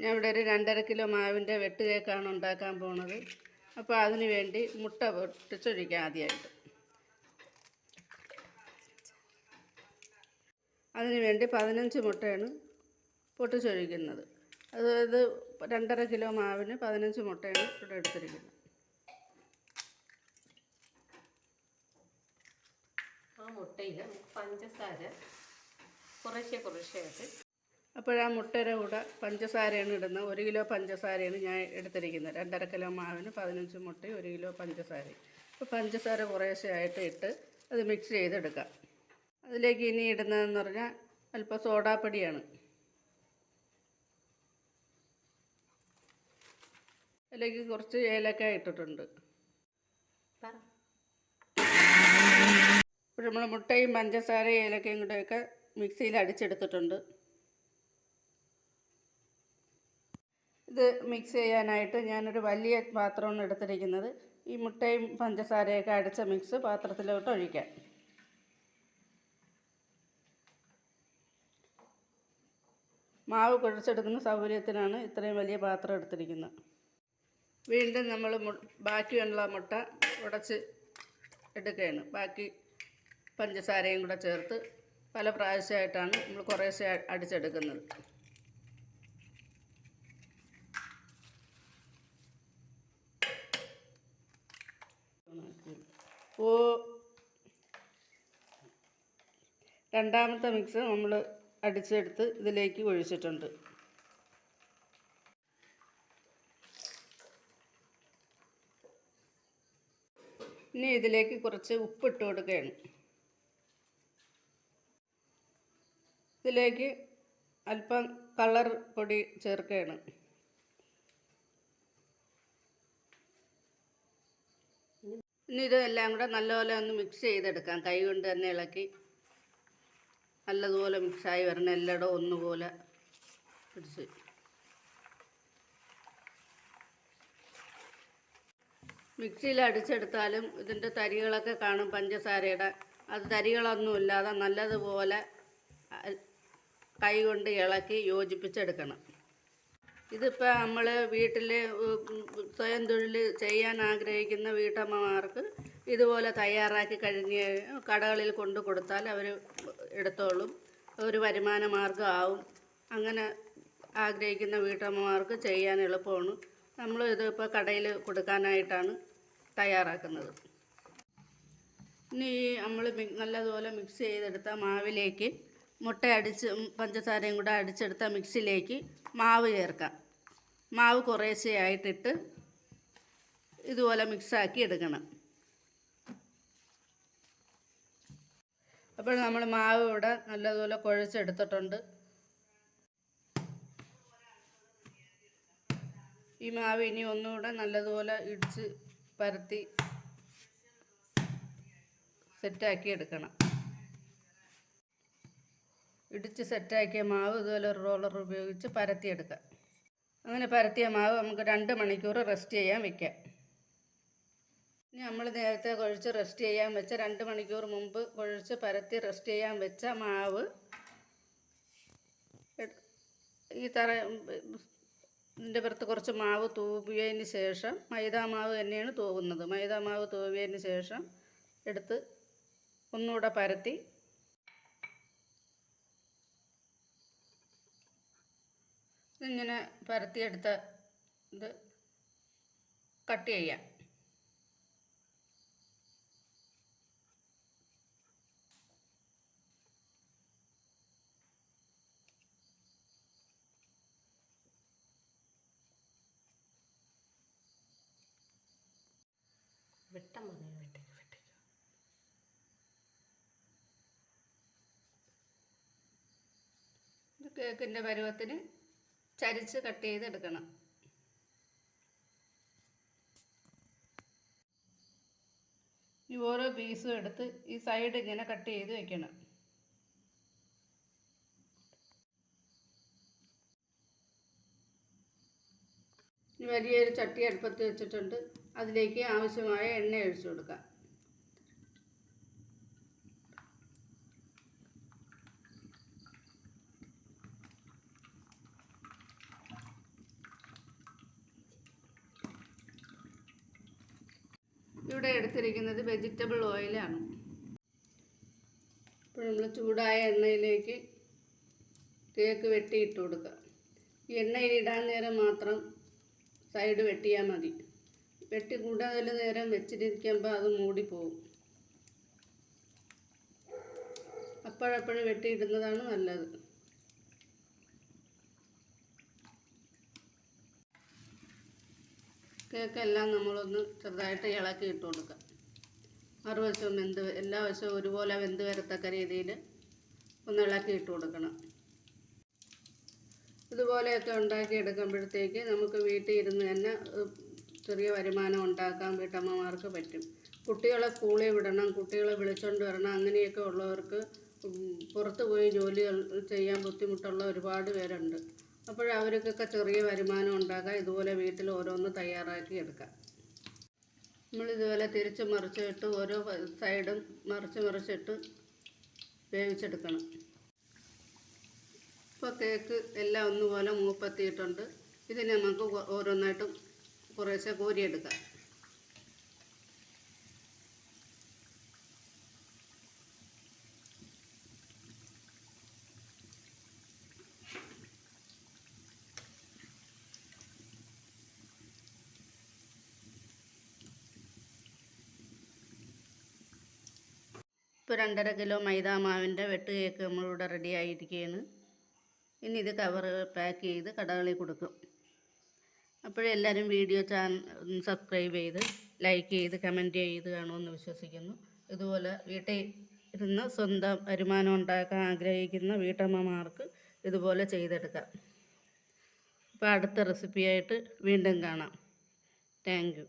ഞാൻ ഇവിടെ ഒരു രണ്ടര കിലോ മാവിന്റെ വെട്ട് കേക്കാണ് ഉണ്ടാക്കാൻ പോണത്. അപ്പോൾ അതിന് വേണ്ടി മുട്ട പൊട്ടിച്ചൊഴിക്കാം ആദ്യമായിട്ട്. അതിന് വേണ്ടി പതിനഞ്ച് മുട്ടയാണ് പൊട്ടിച്ചൊഴിക്കുന്നത്. അതായത് രണ്ടര കിലോ മാവിന് പതിനഞ്ച് മുട്ടയാണ് ഇവിടെ എടുത്തിരിക്കുന്നത്. ആ മുട്ടയിൽ പഞ്ചസാര കുറേശ്ശെ കുറേശ്ശെയായിട്ട് അപ്പോൾ ആ മുട്ടയുടെ കൂടെ പഞ്ചസാരയാണ് ഇടുന്നത്. ഒരു കിലോ പഞ്ചസാരയാണ് ഞാൻ എടുത്തിരിക്കുന്നത്. രണ്ടര കിലോ മാവിന് പതിനഞ്ച് മുട്ടയും ഒരു കിലോ പഞ്ചസാരയും. അപ്പോൾ പഞ്ചസാര കുറേശ്ശെ ആയിട്ട് ഇട്ട് അത് മിക്സ് ചെയ്തെടുക്കാം. അതിലേക്ക് ഇനി ഇടുന്നതെന്ന് പറഞ്ഞാൽ അല്പം സോഡാപ്പൊടിയാണ്. അതിലേക്ക് കുറച്ച് ഏലക്ക ഇട്ടിട്ടുണ്ട്. ഇപ്പോൾ നമ്മൾ മുട്ടയും പഞ്ചസാരയും ഏലക്കയും കൂടെയൊക്കെ മിക്സിയിൽ അടിച്ചെടുത്തിട്ടുണ്ട്. ഇത് മിക്സ് ചെയ്യാനായിട്ട് ഞാനൊരു വലിയ പാത്രമാണ് എടുത്തിരിക്കുന്നത്. ഈ മുട്ടയും പഞ്ചസാരയൊക്കെ അടിച്ച മിക്സ് പാത്രത്തിലോട്ട് ഒഴിക്കാം. മാവ് കുഴച്ചെടുക്കുന്ന സൗകര്യത്തിനാണ് ഇത്രയും വലിയ പാത്രം എടുത്തിരിക്കുന്നത്. വീണ്ടും നമ്മൾ ബാക്കിയുള്ള മുട്ട ഉടച്ച് എടുക്കുകയാണ്. ബാക്കി പഞ്ചസാരയും കൂടെ ചേർത്ത് പല പ്രാവശ്യമായിട്ടാണ് നമ്മൾ കുറേശ്ശെ അടിച്ചെടുക്കുന്നത്. ഓ രണ്ടാമത്തെ മിക്സ് നമ്മൾ അടിച്ചെടുത്ത് ഇതിലേക്ക് ഒഴിച്ചിട്ടുണ്ട്. ഇനി ഇതിലേക്ക് കുറച്ച് ഉപ്പിട്ട് കൊടുക്കുകയാണ്. ഇതിലേക്ക് അല്പം കളർ പൊടി ചേർക്കുകയാണ്. ഇനി ഇതെല്ലാം കൂടെ നല്ലപോലെ ഒന്ന് മിക്സ് ചെയ്തെടുക്കാം. കൈ കൊണ്ട് തന്നെ ഇളക്കി നല്ലതുപോലെ മിക്സായി വരണം. എല്ലായിടവും ഒന്നുപോലെ പിടിച്ച്. മിക്സിയിൽ അടിച്ചെടുത്താലും ഇതിന്റെ തരികളൊക്കെ കാണും പഞ്ചസാരയുടെ. അത് തരികളൊന്നുമില്ലാതെ നല്ലതുപോലെ കൈ കൊണ്ട് ഇളക്കി യോജിപ്പിച്ചെടുക്കണം. ഇതിപ്പോൾ നമ്മൾ വീട്ടിൽ സ്വയം തൊഴിൽ ചെയ്യാൻ ആഗ്രഹിക്കുന്ന വീട്ടമ്മമാർക്ക് ഇതുപോലെ തയ്യാറാക്കി കഴിഞ്ഞ് കടകളിൽ കൊണ്ട് കൊടുത്താൽ അവർ എടുത്തോളും. ഒരു വരുമാന മാർഗമാവും അങ്ങനെ ആഗ്രഹിക്കുന്ന വീട്ടമ്മമാർക്ക് ചെയ്യാൻ എളുപ്പമാണ്. നമ്മൾ ഇതിപ്പോൾ കടയിൽ കൊടുക്കാനായിട്ടാണ് തയ്യാറാക്കുന്നത്. ഇനി നമ്മൾ നല്ലതുപോലെ മിക്സ് ചെയ്തെടുത്ത മാവിലേക്ക് മുട്ട അടിച്ച് പഞ്ചസാരയും കൂടെ അടിച്ചെടുത്ത മിക്സിയിലേക്ക് മാവ് ചേർക്കാം. മാവ് കുറേശ്ശേ ആയിട്ടിട്ട് ഇതുപോലെ മിക്സാക്കി എടുക്കണം. അപ്പോൾ നമ്മൾ മാവ് ഇവിടെ നല്ലതുപോലെ കുഴച്ചെടുത്തിട്ടുണ്ട്. ഈ മാവ് ഇനി ഒന്നുകൂടെ നല്ലതുപോലെ ഇടിച്ച് പരത്തി സെറ്റാക്കി എടുക്കണം. ഇടിച്ച് സെറ്റാക്കിയ മാവ് ഇതുപോലെ ഒരു റോളർ ഉപയോഗിച്ച് പരത്തിയെടുക്കാം അങ്ങനെ പരത്തിയ മാവ് നമുക്ക് രണ്ട് മണിക്കൂർ റെസ്റ്റ് ചെയ്യാൻ വെക്കാം. ഇനി നമ്മൾ നേരത്തെ കുഴച്ച് റെസ്റ്റ് ചെയ്യാൻ വെച്ച രണ്ട് മണിക്കൂർ മുമ്പ് കുഴച്ച് പരത്തി റെസ്റ്റ് ചെയ്യാൻ വെച്ച മാവ് ഈ തറ ഇതിന്റെ പുറത്ത് കുറച്ച് മാവ് തൂവിയതിന് ശേഷം മൈദാ മാവ് തന്നെയാണ് തൂവുന്നത്. മൈദാ മാവ് തൂവിയതിന് ശേഷം എടുത്ത് ഒന്നുകൂടെ പരത്തി ഇങ്ങനെ പരത്തിയെടുത്ത ഇത് കട്ട് ചെയ്യാം. വെട്ടം വന്നു വെട്ടേക്ക് വെട്ടേക്ക്. ഇത് കേക്കിന്റെ പരുവത്തിന് ചരിച്ച് കട്ട് ചെയ്ത് എടുക്കണം ഈ ഓരോ പീസും എടുത്ത് ഈ സൈഡ് ഇങ്ങനെ കട്ട് ചെയ്ത് വെക്കണം. വലിയൊരു ചട്ടി അടുപ്പത്ത് വെച്ചിട്ടുണ്ട്. അതിലേക്ക് ആവശ്യമായ എണ്ണ ഒഴിച്ചു കൊടുക്കാം. ഇവിടെ എടുത്തിരിക്കുന്നത് വെജിറ്റബിൾ ഓയിലാണ് ഇപ്പോൾ നമ്മൾ ചൂടായ എണ്ണയിലേക്ക് കേക്ക് വെട്ടിയിട്ട് കൊടുക്കുക. ഈ എണ്ണയിൽ ഇടാൻ നേരം മാത്രം സൈഡ് വെട്ടിയാൽ മതി. വെട്ടി കൂടുതൽ നേരം വെച്ചിരിക്കുമ്പോൾ അത് മൂടിപ്പോവും. അപ്പോഴപ്പോഴും വെട്ടിയിടുന്നതാണ് നല്ലത്. കേക്കെല്ലാം നമ്മളൊന്ന് ചെറുതായിട്ട് ഇളക്കി ഇട്ട് കൊടുക്കാം. മറുവശവും വെന്ത് എല്ലാ വശവും ഒരുപോലെ വെന്ത് വരത്തക്ക രീതിയിൽ ഒന്ന് ഇളക്കി ഇട്ട് കൊടുക്കണം. ഇതുപോലെയൊക്കെ ഉണ്ടാക്കി എടുക്കുമ്പോഴത്തേക്ക് നമുക്ക് വീട്ടിൽ ഇരുന്ന് തന്നെ ചെറിയ വരുമാനം ഉണ്ടാക്കാൻ വീട്ടമ്മമാർക്ക് പറ്റും. കുട്ടികളെ സ്കൂളിൽ വിടണം കുട്ടികളെ വിളിച്ചുകൊണ്ട് വരണം അങ്ങനെയൊക്കെ ഉള്ളവർക്ക് പുറത്ത് പോയി ജോലികൾ ചെയ്യാൻ ബുദ്ധിമുട്ടുള്ള ഒരുപാട് പേരുണ്ട്. അപ്പോൾ അവർക്കൊക്കെ ചെറിയ വരുമാനം ഉണ്ടാക്കാം ഇതുപോലെ വീട്ടിൽ ഓരോന്ന് തയ്യാറാക്കി എടുക്കാം. നമ്മളിതുപോലെ തിരിച്ച് മറിച്ചിട്ട് ഓരോ സൈഡും മറിച്ച് മറിച്ചിട്ട് വേവിച്ചെടുക്കണം. ഇപ്പോൾ കേക്ക് എല്ലാം ഒന്നുപോലെ മൂപ്പത്തിയിട്ടുണ്ട്. ഇതിനെ നമുക്ക് ഓരോന്നായിട്ടും കുറേശ്ശെ കോരിയെടുക്കാം. ഇപ്പോൾ രണ്ടര കിലോ മൈദാ മാവിന്റെ വെട്ട് കേക്ക് നമ്മളിവിടെ റെഡി ആയിരിക്കുകയാണ് ഇനി ഇത് കവർ പാക്ക് ചെയ്ത് കടകളിൽ കൊടുക്കും. അപ്പോഴെല്ലാവരും വീഡിയോ ചാനൽ സബ്സ്ക്രൈബ് ചെയ്ത് ലൈക്ക് ചെയ്ത് കമന്റ് ചെയ്ത് കാണുമെന്ന് വിശ്വസിക്കുന്നു. ഇതുപോലെ വീട്ടിൽ ഇരുന്ന് സ്വന്തം വരുമാനം ഉണ്ടാക്കാൻ ആഗ്രഹിക്കുന്ന വീട്ടമ്മമാർക്ക് ഇതുപോലെ ചെയ്തെടുക്കാം. അപ്പോൾ അടുത്ത റെസിപ്പിയായിട്ട് വീണ്ടും കാണാം. താങ്ക്